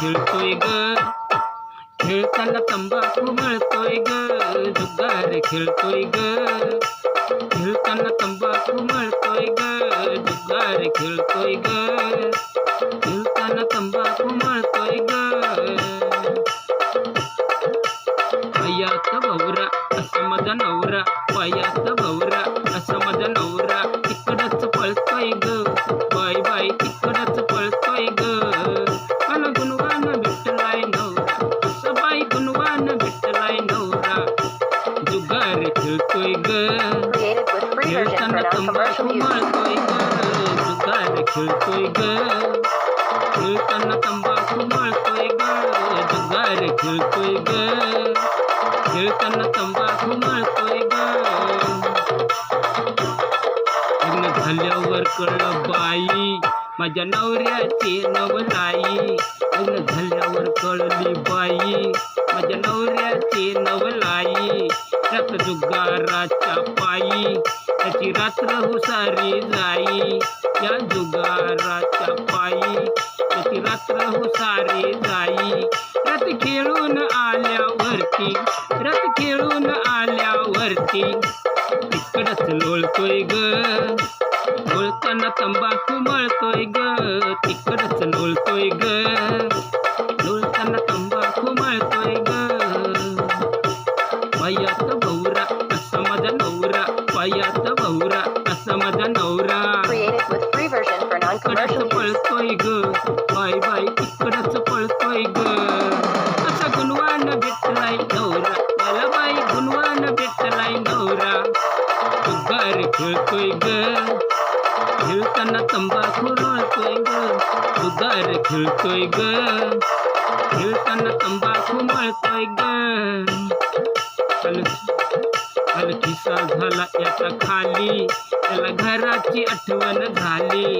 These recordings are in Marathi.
खेळतोय ग. खेळताना तंबाखू मळतोय ग. जुगार खेळतोय ग. खेळताना तंबाखू मळतोय ग. जुगार खेळतोय ग. खेळताना तंबाखू मळतोय ग. पायाचा भवरा असा माझा नवरा. पायाचा भवरा लग्न झाल्यावर कळलं बाई माझ्या नवऱ्याची नवलाई लग्न झाल्यावर कळली बाई माझ्या नवऱ्याची नवलाई त्यात जुगाराच्या पायी. त्याची रात्र हुसारी जाई. या जुगाराच्या पायी. त्याची रात्र हुसारी जाई. रथ खेळून आल्यावरती रथ खेळून आल्यावरती तिकडच लोळतोय ग. बोलताना तंबाखू मळतोय ग. तिकडच लोळतोय ग. गुणवान भेटलाय नवरा. जुगार खेळतोय ग. खेळताना तंबाखू रोळतोय ग. जुगार खेळतोय ग. खेळताना तंबाखू मळतोय ग. हलकीसा झाला याचा खाली. त्याला घराची आठवण झाली.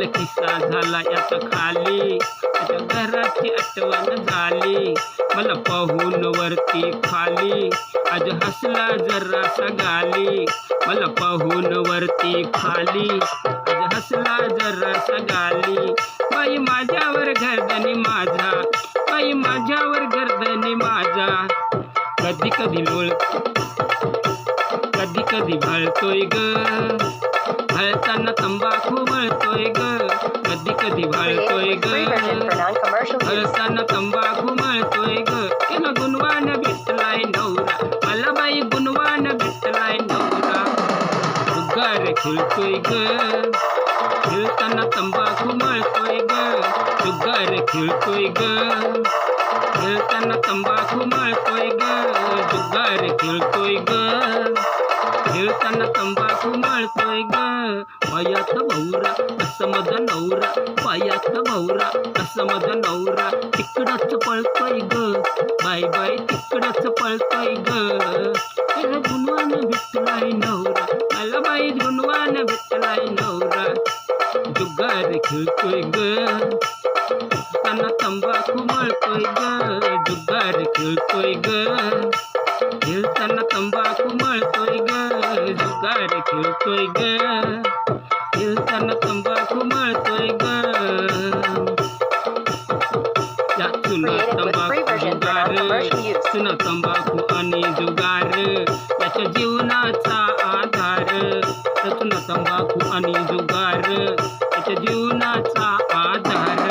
अल किस्सा झाला यात खाली. त्याच्या घराची आठवण झाली. मला पाहून वरती खाली. आज हसला जरासा गाली मला पाहून वरती खाली. आज हसला जरासा गाली बाई माझ्यावर गर्दनी माझा. बाई माझ्यावर गर्दनी माझा. कधी कधी लोळ कधी कधी भाळतोय ग. भाळताना तंबाखू मळतोय ग. कधी कधी for ग. भाळताना तंबाखू मळतोय ग. त्याला गुणवान भेटलाय नवरा. मला बाई गुणवान भेटलाय नवरा. जुगार खेळतोय ग. खेळताना तंबाखू मळतोय ग. जुगार खेळतोय ग. खेळताना तंबाखू मळतोय ग. जुगार खेळतोय ग. खेळताना तंबाखू मळतोय ग. पायात भौरा असं माझा नवरा. पायात भौरा असं माझा नवरा. तिकडच पळतोय ग. बाय बाय तिकडच पळतोय ग. गुणवान भेटलाय नवरा. मला बाई गुणवान भेटलाय नवरा. जुगार खेळतोय ग. त्यांना तंबाखू मळतोय ग. जुगार खेळतोय ग. खेळताना तंबाखू जुगार खेळतोय ग खेळताना तंबाखू मळतोय ग यातून Created with free तंबाखू version for जुगार non-commercial use. सुन तंबाखू आणि जुगार याच्या जीवनाचा आधार त्यातून तंबाखू आणि जुगार याच्या जीवनाचा आधार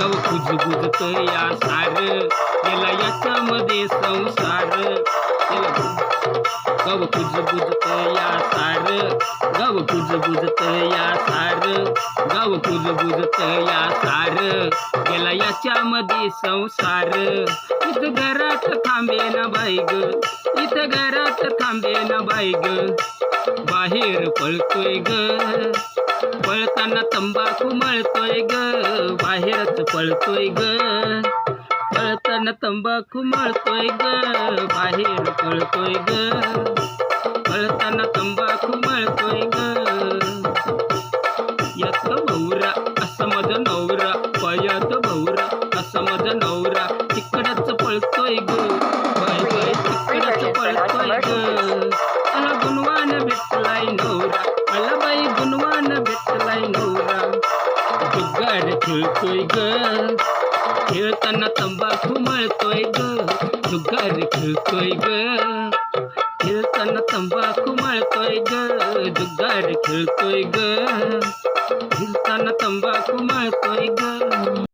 गव कुजबुजत या सार गेला याच्यामध्ये संसार गेला गव कुजबुजत या सार गव कुजबुजत या सार गव कुजबुजत या सार गेला याच्यामध्ये संसार. इथं घरात थांबे ना बाईग इथं घरात थांबे ना बाईग. बाहेर पळतोय ग पळताना तंबाखू मळतोय ग बाहेरच पळतोय ग. पळताना तंबाखू मळतोय ग बाहेर पळतोय ग. माझा नवरा तिकडच पळतोय ग बाय बाय तिकडच पळतोय ग मला गुणवान भेटलाय नवरा मला बाई गुणवान भेटलाय नवरा जुगार खेळतोय ग खेळताना तंबाखू मळतोय ग जुगार खेळतोय ग खेळताना तंबाखू मळतोय ग जुगार खेळतोय ग खेळताना तंबाखू मळतोय ग